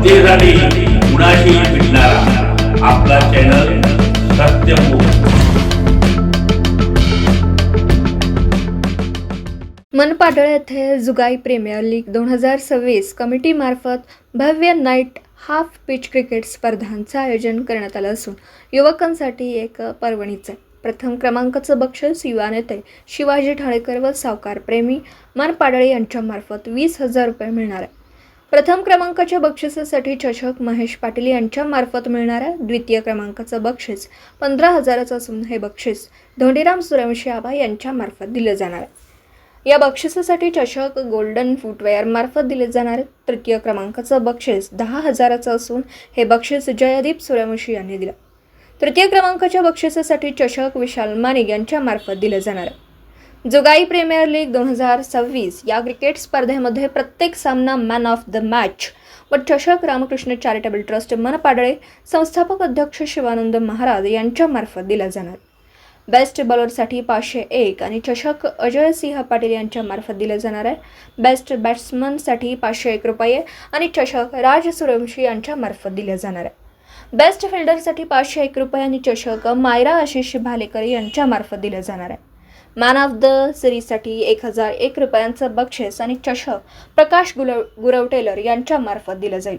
जनतेसाठी कुणाशी भेटणारा आपला चॅनल सत्यमुख मनपाडळ येथे जुगाई प्रीमियर लीग दोन हजार सव्वीस कमिटीमार्फत भव्य नाईट हाफ पिच क्रिकेट स्पर्धांचं आयोजन करण्यात आलं असून युवकांसाठी एक पर्वणीचं आहे. प्रथम क्रमांकाचं बक्षीस युवा नेते शिवाजी ठाळेकर व सावकार प्रेमी मनपाडळे यांच्यामार्फत वीस हजार रुपये मिळणार आहे. प्रथम क्रमांकाच्या बक्षिसासाठी चषक महेश पाटील यांच्यामार्फत मिळणार द्वितीय क्रमांकाचं बक्षीस पंधरा हजाराचं असून हे बक्षीस धोंडीराम सूर्यवंशी आबा यांच्यामार्फत दिलं जाणार आहे. या बक्षिसासाठी चषक गोल्डन फुटवेअर मार्फत दिले जाणार तृतीय क्रमांकाचं बक्षीस दहा हजाराचं असून हे बक्षीस जयदीप सूर्यवंशी यांनी दिलं. तृतीय क्रमांकाच्या बक्षिसासाठी चषक विशाल मानिक यांच्या मार्फत जाणार आहे. जुगाई प्रीमियर लीग दोन हजार सव्वीस या क्रिकेट स्पर्धेमध्ये प्रत्येक सामना मॅन ऑफ द मॅच व चषक रामकृष्ण चॅरिटेबल ट्रस्ट मनपाडळे संस्थापक अध्यक्ष शिवानंद महाराज यांच्यामार्फत दिला जाणार. बेस्ट बॉलरसाठी पाचशे एक आणि चषक अजय सिंह पाटील यांच्यामार्फत दिलं जाणार आहे. बेस्ट बॅट्समनसाठी पाचशे एक रुपये आणि चषक राज सूर्यवंशी यांच्यामार्फत दिलं जाणार आहे. बेस्ट फिल्डरसाठी पाचशे एक रुपये आणि चषक मायरा आशिष भालेकर यांच्यामार्फत दिलं जाणार आहे. मॅन ऑफ द सिरीजसाठी एक हजार एक रुपयांचं बक्षीस आणि चषक प्रकाश गुलव गुरव टेलर दिलं जाईल.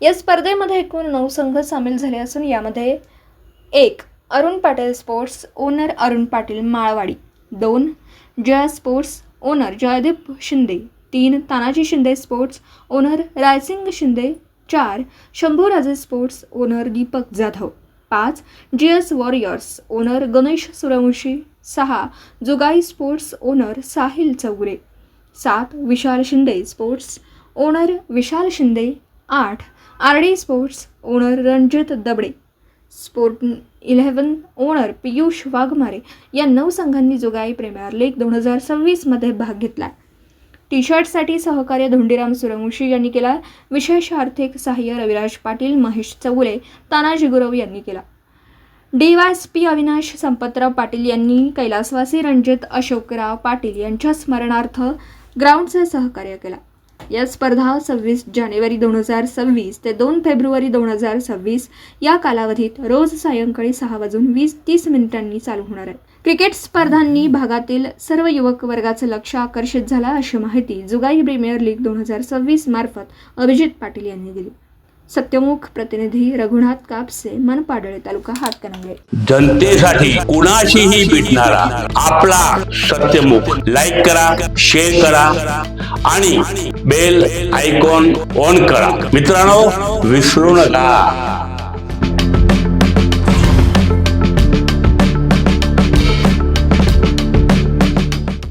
या स्पर्धेमध्ये एकूण नऊ संघ सामील झाले असून यामध्ये एक अरुण पाटील स्पोर्ट्स ओनर अरुण पाटील माळवाडी दोन जया स्पोर्ट्स ओनर जयदीप शिंदे तीन तानाजी शिंदे स्पोर्ट्स ओनर रायसिंग शिंदे चार शंभूराजे स्पोर्ट्स ओनर दीपक जाधव. पाच G S warriors owner Ganesh Suryavanshi सहा जुगाई स्पोर्ट्स ओनर साहिल चौगुले सात विशाल शिंदे स्पोर्ट्स ओनर विशाल शिंदे आठ R D sports owner Ranjit Dabade sport eleven owner Piyush Waghmare या नऊ संघांनी जोगाई प्रीमियर लीग दोन हजार सव्वीसमध्ये भाग घेतला टी शर्टसाठी सहकार्य धोंडीराम सूर्यवंशी यांनी केला. विशेष आर्थिक सहाय्य रविराज पाटील महेश चौगुले तानाजी गुरव यांनी केला. D Y S P Avinash Sampatrao Patil यांनी कैलासवासी रणजित अशोकराव पाटील यांच्या स्मरणार्थ ग्राउंडचे सहकार्य केला. या स्पर्धा सव्वीस जानेवारी दोन हजार सव्वीस ते दोन फेब्रुवारी दोन हजार सव्वीस या कालावधीत रोज सायंकाळी सहा वाजून वीस तीस मिनिटांनी चालू होणार आहे क्रिकेट स्पर्धांनी भागातील सर्व युवक वर्गाचं लक्ष आकर्षित झाला अशी माहिती जुगाई प्रीमियर लीग दोन हजार सव्वीस मार्फत अभिजित पाटील यांनी दिली. सत्यमुख प्रतिनिधी रघुनाथ कापसे मनपाडळे तालुका हातकणंगले. जनतेसाठी कुणाशीही भेटणारा आपला सत्यमुख. लाईक करा शेअर करा आणि बेल आयकॉन ऑन करा. मित्रांनो विसरू नका.